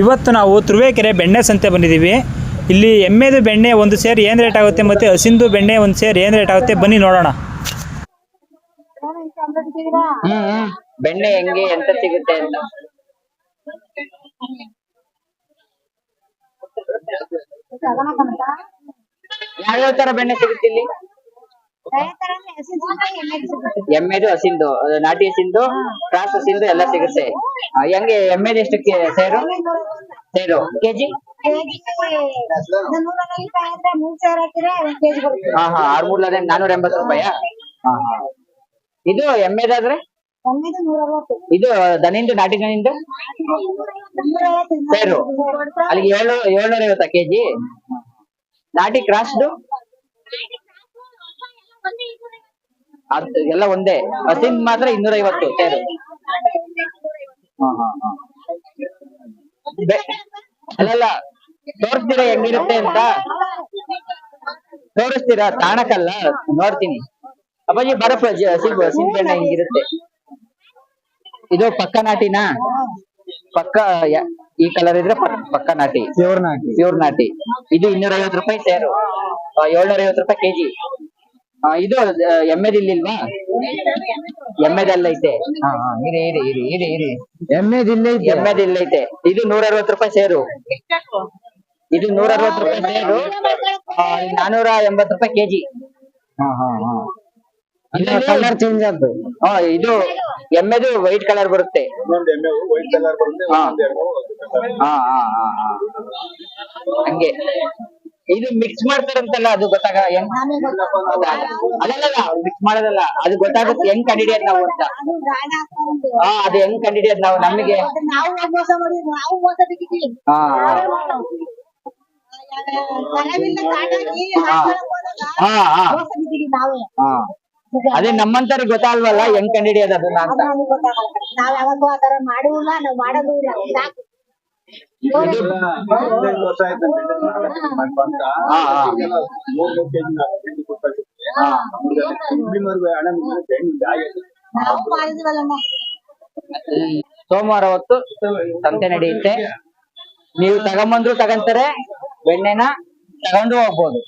ಇವತ್ತು ನಾವು ತುರುವೇಕೆರೆ ಬೆಣ್ಣೆ ಸಂತೆ ಬಂದಿದ್ದೀವಿ. ಇಲ್ಲಿ ಎಮ್ಮೆದು ಬೆಣ್ಣೆ ಒಂದು ಸೇರ್ ಏನು ರೇಟ್ ಆಗುತ್ತೆ ಮತ್ತು ಹಸಿಂದು ಬೆಣ್ಣೆ ಒಂದು ಸೇರ್ ಏನು ರೇಟ್ ಆಗುತ್ತೆ ಬನ್ನಿ ನೋಡೋಣ. ಬೆಣ್ಣೆ ಹೆಂಗೆ ಎಂತ ಸಿಗುತ್ತೆ ಅಂತ. ಯಾವ್ಯಾವ ತರ ಬೆಣ್ಣೆ ಸಿಗುತ್ತೆ ಇಲ್ಲಿ? ಎಮ್ಮೆದು ಹಸಿಂದು ನಾಟಿ ಹಸಿಂದು ಕ್ರಾಸ್ ಹಸಿಂದು ಎಲ್ಲ ಸಿಗುತ್ತೆ. ಹೆಂಗೆ ಎಮ್ಮೆದು ಎಷ್ಟಕ್ಕೆ ಸೇರು? ಸೇರು. ಕೆಜಿ ಹಾ ಹಾ ಆರ್ಮೂರ್ ಅದೇ ನಾನೂರ ಎಂಬತ್ತು ರೂಪಾಯ? ಇದು ಎಮ್ಮೆದಾದ್ರೆ ಇದು ದನಿಂದು ನಾಟಿ ದನಿಂದು? ಸೇರು. ಅಲ್ಲಿಗೆ ಏಳು ಏಳ್ನೂರ ಐವತ್ತಾ ಕೆಜಿ ನಾಟಿ ಕ್ರಾಸ್ದು? ಅದು ಎಲ್ಲ ಒಂದೇ. ಅಸಿನ್ ಮಾತ್ರ ಇನ್ನೂರ ಐವತ್ತು ಸೇರು ಹಾ ಹಾ. ಹಾ ಅಲ್ಲಲ್ಲ ತೋರಿಸ್ತೀರಾ ಹೆಂಗಿರುತ್ತೆ ಅಂತ? ತೋರಿಸ್ತೀರಾ? ತಾಣಕ್ಕಲ್ಲ ನೋಡ್ತೀನಿ. ಅಪ್ಪಾಜಿ ಬರಪ್ಪ ಜ- ಹಸಿ ಹಸಿನ್ ಬೆಣ್ಣೆ ಹಿಂಗಿರುತ್ತೆ? ಇದು ಪಕ್ಕ ನಾಟಿನಾ? ಪಕ್ಕ ಈ ಕಲರ್ ಇದ್ರೆ ಪಕ್- ಪಕ್ಕ ನಾಟಿ. ಪ್ಯೂರ್ ನಾಟಿ. ಪ್ಯೂರ್ ನಾಟಿ. ಇದು ಇನ್ನೂರ ಐವತ್ತು ರೂಪಾಯಿ ಸೇರು ಏಳ್ನೂರ ಐವತ್ತು ರೂಪಾಯಿ ಕೆಜಿ. ಇದು ಆ, ಎಮ್ಮೆದಿಲ್ಲಿಲ್ವಾ ಎಮ್ಮೆದೆಲ್ಲ ಐತೆ. ಹಾ ಹಾ ಇರಿ ಇರಿ ಇರಿ ಐತೆ. ಇದು ನೂರ ಅರವತ್ತು ರೂಪಾಯಿ ಸೇರು ಇದು ನೂರ ಅರವತ್ತು ರೂಪಾಯಿ ಸೇರು ಆ, ನಾನೂರ ಎಂಬತ್ತು ರೂಪಾಯಿ ಕೆಜಿ. ಹಾ ಹಾ ಹಾ. ಕಲರ್ ಚೇಂಜ್ ಆಗ್ತದೆ ಹಾ ಇದು ಎಮ್ಮೆದು ವೈಟ್ ಕಲರ್ ಬರುತ್ತೆ. ಹಾ ಹಾ ಹಾ ಹಾ. ಹಂಗೆ. ಇದು ಮಿಕ್ಸ್ ಮಾಡ್ತಾರಂತಲ್ಲ ಅದು ಗೊತ್ತಾಗ ಹೆಂಗ್ ಅದಲ್ಲ ಮಿಕ್ಸ್ ಮಾಡೋದಲ್ಲ. ಅದು ಗೊತ್ತಾಗುತ್ತೆ ಹೆಂಗ್ ಕಂಡಿಡಿಯೋದ್ ನಾವು ಅಂತ. ಹಾ ಅದು ಹೆಂಗ್ ಕಂಡಿಡಿಯೋದ್ ನಾವು ನಮಗೆ? ನಾವು ನಾವು ನಾವೇ. ಅದೇ ನಮ್ಮಂತವ್ರಿಗೆ ಗೊತ್ತಾಲ್ವಲ್ಲ ಹೆಂಗ್ ಕಂಡಿಡಿಯೋದ್ ಅದನ್ನ ಅಂತ? ನಾವ್ ಯಾವತ್ತೂ ಆ ನಾವು ಮಾಡುವಿಲ್ಲ ನಾವ್ ಮಾಡೋದು ಇಲ್ಲ. ಸೋಮವಾರ ಹೊತ್ತು ಸಂತೆ ನಡೆಯುತ್ತೆ. ನೀವು ತಗೊಂಬಂದ್ರು ತಗೊಂತಾರೆ ಬೆಣ್ಣೆನ ತಗೊಂಡು ಹೋಗ್ಬೋದು.